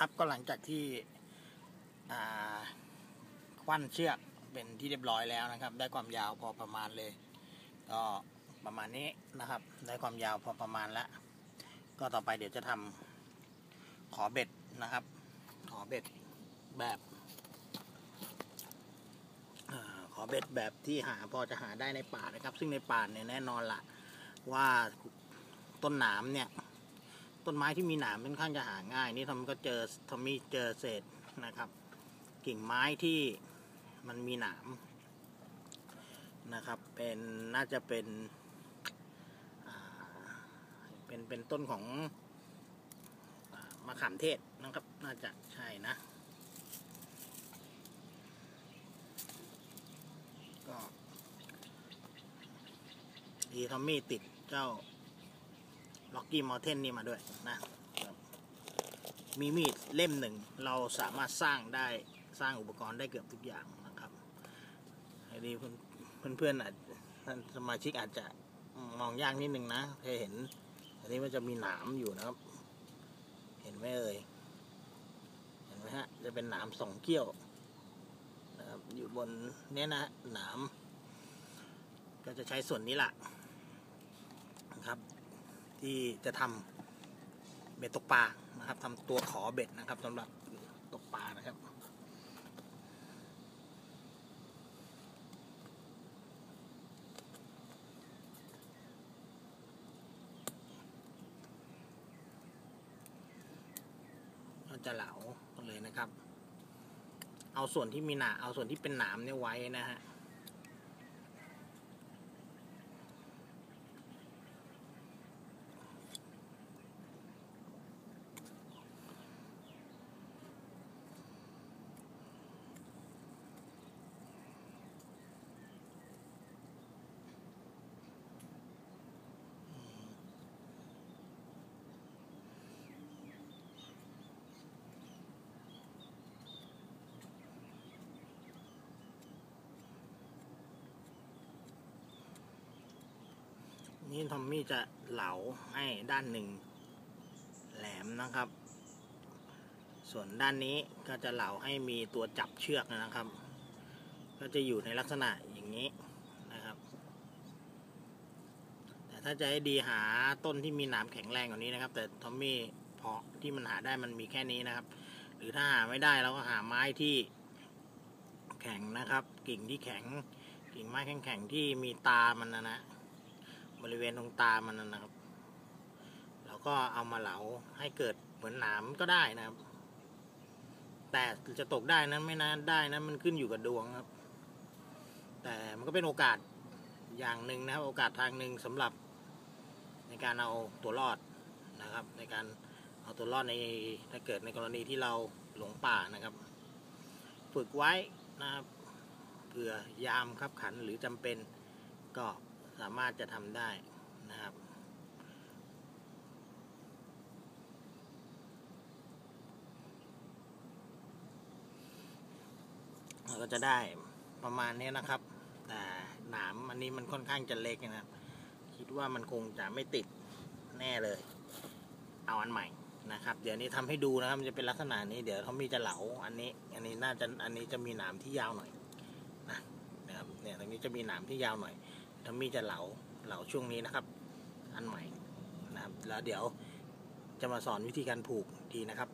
ครับก็หลังจากที่ควันเชือกเป็นที่เรียบร้อยแล้วนะครับ ได้ความยาวพอประมาณเลย ก็ประมาณนี้นะครับ ได้ความยาวพอประมาณแล้ว ก็ต่อไปเดี๋ยวจะทำขอเบ็ดนะครับ ขอเบ็ดแบบอขอเบ็ดแบบที่หาพอจะหาได้ในป่านะครับ ซึ่งในป่าเนี่ยแน่นอนละว่าต้นหนามเนี่ย ต้นไม้ที่มีหนามค่อนข้างจะหาง่าย นี่ทอมก็เจอทอมมี่เจอเศษนะครับ กิ่งไม้ที่มันมีหนามนะครับ เป็นน่าจะเป็นเป็นเป็นต้นของมะขามเทศนะครับ น่าจะใช่นะ ก็ดีทอมมี่ติดเจ้า ล็อกกี้มอเทนนี่มาด้วยนะมีมีดเล่มหนึ่งเราสามารถสร้างได้สร้างอุปกรณ์ได้เกือบทุกอย่างนะครับอันนี้เพื่อนเพื่อนๆอาจท่านสมาชิกอาจจะมองยากนิดนึงนะเคยเห็น อันนี้มันจะมีหนามอยู่นะครับ เห็นไหมเอ่ยเห็นไหมฮะจะเป็นหนามสองเกี้ยวนะครับอยู่บนเนี้ยนะหนามก็จะใช้ส่วนนี้แหละนะครับ ที่จะทำเบ็ดตกปลานะครับทำตัวขอเบ็ดนะครับสำหรับตกปลานะครับ เราจะเหลาเลยนะครับ เอาส่วนที่มีหนาเอาส่วนที่เป็นหนามเนี่ยไว้นะฮะ นี่ทอมมี่จะเหลาให้ด้านหนึ่งแหลมนะครับ ส่วนด้านนี้ก็จะเหลาให้มีตัวจับเชือกนะครับ ก็จะอยู่ในลักษณะอย่างนี้นะครับ แต่ถ้าจะให้ดีหาต้นที่มีหนามแข็งแรงกว่านี้นะครับ แต่ทอมมี่เพาะที่มันหาได้มันมีแค่นี้นะครับ หรือถ้าหาไม่ได้เราก็หาไม้ที่แข็งนะครับ กิ่งที่แข็ง กิ่งไม้แข็งๆที่มีตามันนะนะ บริเวณตรงตามันนะครับเราก็เอามาเหลาให้เกิดเหมือนหนามก็ได้นะครับ แต่จะตกได้นั้นไม่นานได้นั้นมันขึ้นอยู่กับดวงครับ แต่มันก็เป็นโอกาสอย่างหนึ่งนะครับ โอกาสทางหนึ่งสำหรับในการเอาตัวรอดนะครับ ในการเอาตัวรอดในถ้าเกิดในกรณีที่เราหลงป่านะครับ ฝึกไว้นะครับเผื่อยามขับขันหรือจำเป็นก็ สามารถจะทำได้นะครับ เราก็จะได้ประมาณนี้นะครับ แต่หนามอันนี้มันค่อนข้างจะเล็กนะครับ คิดว่ามันคงจะไม่ติดแน่เลย เอาอันใหม่นะครับ เดี๋ยวนี้ทำให้ดูนะครับ มันจะเป็นลักษณะนี้ เดี๋ยวเขามีจะเหลา อันนี้ อันนี้น่าจะ อันนี้จะมีหนามที่ยาวหน่อยนะนะครับ เนี่ย ตรงนี้จะมีหนามที่ยาวหน่อย ทำมีจะเหลาเหลาช่วงนี้นะครับ อันใหม่นะครับ แล้วเดี๋ยวจะมาสอนวิธีการผูกทีนะครับ